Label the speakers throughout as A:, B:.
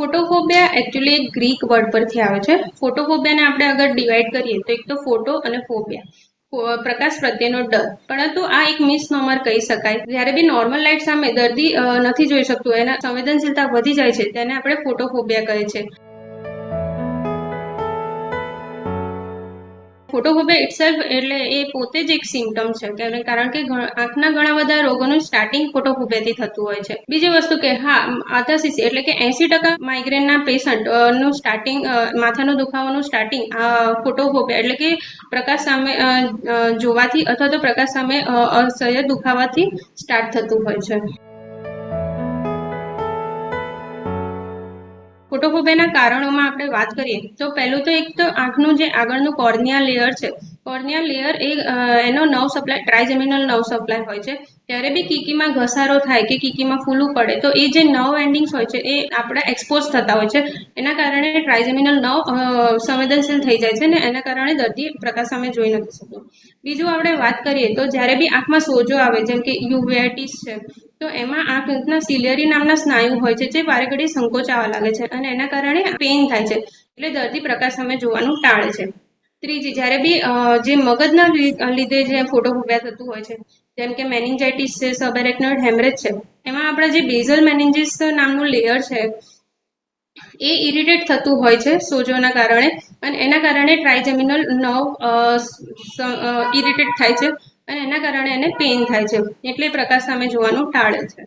A: Photophobia actually એક Greek word પરથી આવે છે. ફોટોફોબિયાને આપણે અગર ડિવાઈડ કરીએ તો એક તો ફોટો અને ફોબિયા. પ્રકાશ પ્રત્યેનો ડર. પરંતુ આ એક મિસનોમર કહી શકાય. જ્યારે બી નોર્મલ લાઇટ સામે દર્દી નથી જોઈ શકતું, એના સંવેદનશીલતા વધી જાય છે, તેને આપણે ફોટોફોબિયા કહે છે. ફોટોફોબિયા ઇટસેલ્ફ એટલે એ પોતે જ એક સિમ્ટમ છે કારણ કે આંખના ઘણા બધા રોગોનું સ્ટાર્ટિંગ ફોટોફોબિયાથી થતું હોય છે. બીજી વસ્તુ કે હા આથાસિસ એટલે કે એસી ટકા માઇગ્રેનના પેશન્ટનું સ્ટાર્ટિંગ માથાનો દુખાવાનું સ્ટાર્ટિંગ ફોટોફોબિયા એટલે કે પ્રકાશ સામે જોવાથી અથવા તો પ્રકાશ સામે અસહ્ય દુખાવાથી સ્ટાર્ટ થતું હોય છે. ફોટોફોબિયાના કારણોમાં આપણે વાત કરીએ, તો પહેલું તો એક તો આંખનું જે આગળનું કોર્નિયા લેયર છે કોર્નિયા લેયર એ એનો નવ સપ્લાય ટ્રાઇજેમિનલ નવ સપ્લાય હોય છે. ત્યારે બી કીકીમાં ઘસારો થાય કે કીકીમાં ફૂલું પડે, તો એ જે નવ એન્ડિંગ્સ હોય છે, એ આપણા એક્સપોઝ થતા હોય છે. એના કારણે ટ્રાઇજેમિનલ નવ સંવેદનશીલ થઈ જાય છે ને એના કારણે દર્દી પ્રકાશ સામે જોઈ નથી શકતો. બીજું આપણે વાત કરીએ તો જ્યારે બી આંખમાં સોજો આવે, જેમ કે યુવેટિસ છે, તો એમાં આંખના સિલિયરી નામના સ્નાયુ હોય છે, જે વારે ઘડી સંકોચાવા લાગે છે અને એના કારણે પેઇન થાય છે. એટલે દર્દી પ્રકાશ સામે જોવાનું ટાળે છે. ત્રીજી, જ્યારે બી જે મગજના લીધે જે ફોટોફોબિયા થતું હોય છે, જેમ કે મેનિન્જાઇટિસ છે સબેરેક્નોઇડ હેમરેજ છે, એમાં આપણા જે બેઝલ મેનિન્જીસ નામનું લેયર છે, એ ઇરિટેટ થતું હોય છે સોજોના કારણે, અને એના કારણે ટ્રાઇજેમિનલ નવ ઇરિટેટ થાય છે, અને એના કારણે એને પેઇન થાય છે, એટલે પ્રકાશ સામે જોવાનું ટાળે છે.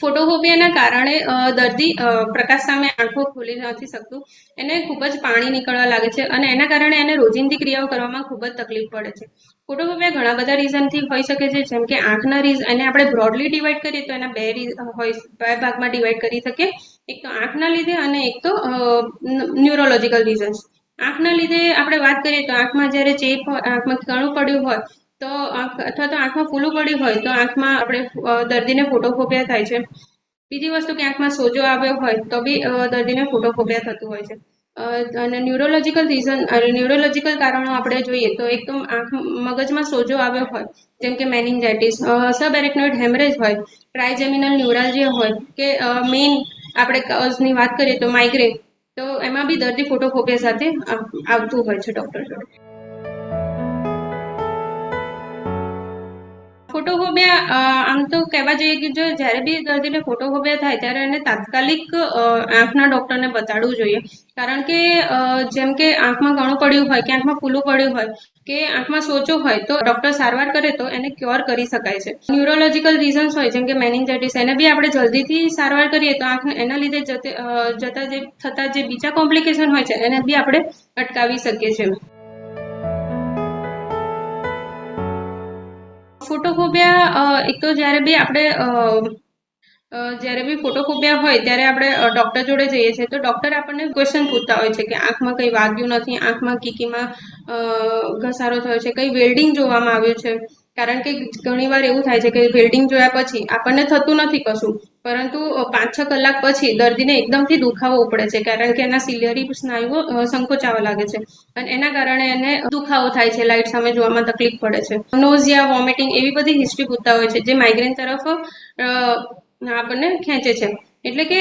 A: ફોટોફોબિયાના કારણે દર્દી પ્રકાશ સામે આંખો ખોલી નથી શકતું. એને ખૂબ જ પાણી નીકળવા લાગે છે અને એના કારણે એને રોજિંદી ક્રિયાઓ કરવામાં ખૂબ જ તકલીફ પડે છે. ફોટોફોબિયા ઘણા બધા રીઝનથી હોઈ શકે છે, જેમ કે આંખના રીઝ એને આપણે બ્રોડલી ડિવાઈડ કરીએ તો એના બે રીઝ હોય, બે ભાગમાં ડિવાઈડ કરી શકીએ. એક તો આંખના લીધે અને એક તો ન્યુરોલોજીકલ રીઝન્સ આંખના લીધે આપણે વાત કરીએ તો આંખમાં જ્યારે ચેપ હોય, આંખમાં કણું પડ્યું હોય તો આંખ, અથવા તો આંખમાં ફૂલું પડ્યું હોય તો આંખમાં આપણે દર્દીને ફોટોફોબિયા થાય છે. બીજી વસ્તુ કે આંખમાં સોજો આવ્યો હોય તો બી દર્દીને ફોટોફોબિયા થતું હોય છે. અને ન્યુરોલોજિકલ રીઝન ન્યુરોલોજીકલ કારણો આપણે જોઈએ તો એક તો આંખ, મગજમાં સોજો આવ્યો હોય, જેમ કે મેનિન્જાઇટિસ સબએરેક્નોઇડ હેમરેજ હોય ટ્રાયજેમિનલ ન્યુરાલજીયા હોય, કે મેઇન આપણે કઝની વાત કરીએ તો માઇગ્રેન, તો એમાં બી દર્દી ફોટોફોબિયા સાથે આવતું હોય છે ડૉક્ટર જોડે. ફોટોફોબિયા આમ તો કહેવા જઈએ કે જો જ્યારે બી દર્દીને ફોટોફોબિયા થાય ત્યારે એને તાત્કાલિક આંખના ડૉક્ટરને બતાડવું જોઈએ. કારણ કે જેમ કે આંખમાં ઘણું પડ્યું હોય કે આંખમાં ફૂલું પડ્યું હોય કે આંખમાં સોચો હોય તો ડૉક્ટર સારવાર કરે તો એને ક્યોર કરી શકાય છે. ન્યુરોલોજીકલ રીઝન્સ હોય જેમ કે મેનિન્જાઇટિસ એને બી આપણે જલ્દીથી સારવાર કરીએ તો આંખ એના લીધે જતે જતા જે, થતા જે બીજા કોમ્પ્લિકેશન હોય છે એને બી આપણે અટકાવી શકીએ છીએ. ફોટોફોબિયા એક તો જ્યારે બી આપણે જ્યારે બી ફોટોફોબિયા હોય, ત્યારે આપણે ડૉક્ટર જોડે જઈએ છીએ, તો ડૉક્ટર આપણને ક્વેશ્ચન પૂછતા હોય છે કે આંખમાં કંઈ વાગ્યું નથી, આંખમાં કીકીમાં ઘસારો થયો છે, કંઈ વેલ્ડિંગ જોવામાં આવ્યું છે. કારણ કે ઘણીવાર એવું થાય છે કે બિલ્ડિંગ જોયા પછી આપણને થતું નથી કશું, પરંતુ પાંચ છ કલાક પછી દર્દીને એકદમથી દુખાવો ઉપડે છે, કારણ કે એના સિલિયરી સ્નાયુઓ સંકોચાવા લાગે છે. અને એના કારણે એને દુખાવો થાય છે લાઇટ સામે જોવામાં તકલીફ પડે છે. નોઝિયા, વોમિટિંગ એવી બધી હિસ્ટ્રી પૂછતા હોય છે, જે માઇગ્રેન તરફ આપણને ખેંચે છે. એટલે કે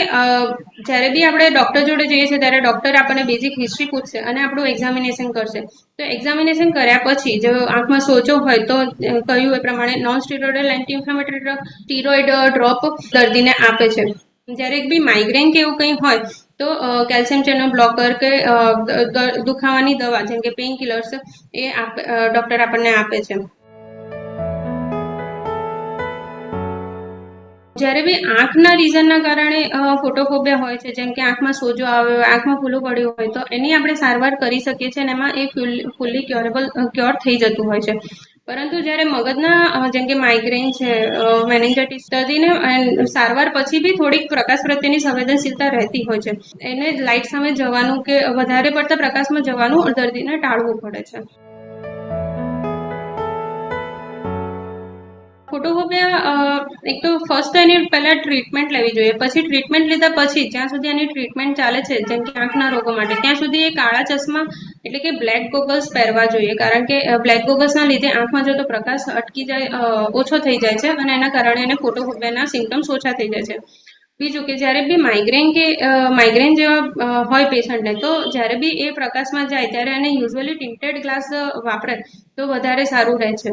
A: જ્યારે બી આપણે ડૉક્ટર જોડે જઈએ છીએ, ત્યારે ડૉક્ટર આપણને બેઝિક હિસ્ટ્રી પૂછશે અને આપણું એક્ઝામિનેશન કરશે. તો એક્ઝામિનેશન કર્યા પછી, જો આંખમાં સોજો હોય, તો કહ્યું એ પ્રમાણે non steroidal anti inflammatory drug steroid drop દર્દીને આપે છે. જ્યારે બી માઇગ્રેન કે એવું કંઈ હોય, તો કેલ્શિયમ ચેનલ બ્લોકર કે દુખાવાની દવા, જેમ કે પેઇન કિલર્સ એ ડૉક્ટર આપણને આપે છે. જ્યારે બી આંખના રીઝનના કારણે ફોટોફોબિયા હોય છે, જેમ કે આંખમાં સોજો આવ્યો હોય આંખમાં ફૂલું પડ્યું હોય, તો એની આપણે સારવાર કરી શકીએ છીએ અને એમાં એ ફૂલ્લી ક્યોરેબલ ક્યોર થઈ જતું હોય છે. પરંતુ જ્યારે મગજના જેમ કે માઇગ્રેન છે મેનેન્જાઇટિસ દર્દીને સારવાર પછી બી થોડીક પ્રકાશ પ્રત્યેની સંવેદનશીલતા રહેતી હોય છે. એને લાઇટ સામે જવાનું કે વધારે પડતા પ્રકાશમાં જવાનું દર્દીને ટાળવું પડે છે. ફોટોફોબિયા એક તો ફર્સ્ટ એની પહેલા ટ્રીટમેન્ટ લેવી જોઈએ, પછી ટ્રીટમેન્ટ લીધા પછી જ્યાં સુધી એની ટ્રીટમેન્ટ ચાલે છે, જેમ કે આંખના રોગો માટે, ત્યાં સુધી એ કાળા ચશ્મા એટલે કે બ્લેક ગોગલ્સ પહેરવા જોઈએ, કારણ કે બ્લેક ગોગલ્સના લીધે આંખમાં જતો પ્રકાશ અટકી જાય ઓછો થઈ જાય છે અને એના કારણે એને ફોટોફોબિયાના સિમ્ટમ્સ ઓછા થઈ જાય છે. બીજું કે જ્યારે બી માઇગ્રેન કે માઇગ્રેન જેવા હોય પેશન્ટને તો જ્યારે બી એ પ્રકાશમાં જાય, ત્યારે એને યુઝ્યુઅલી ટિન્ટેડ ગ્લાસ વાપરે, તો વધારે સારું રહે છે.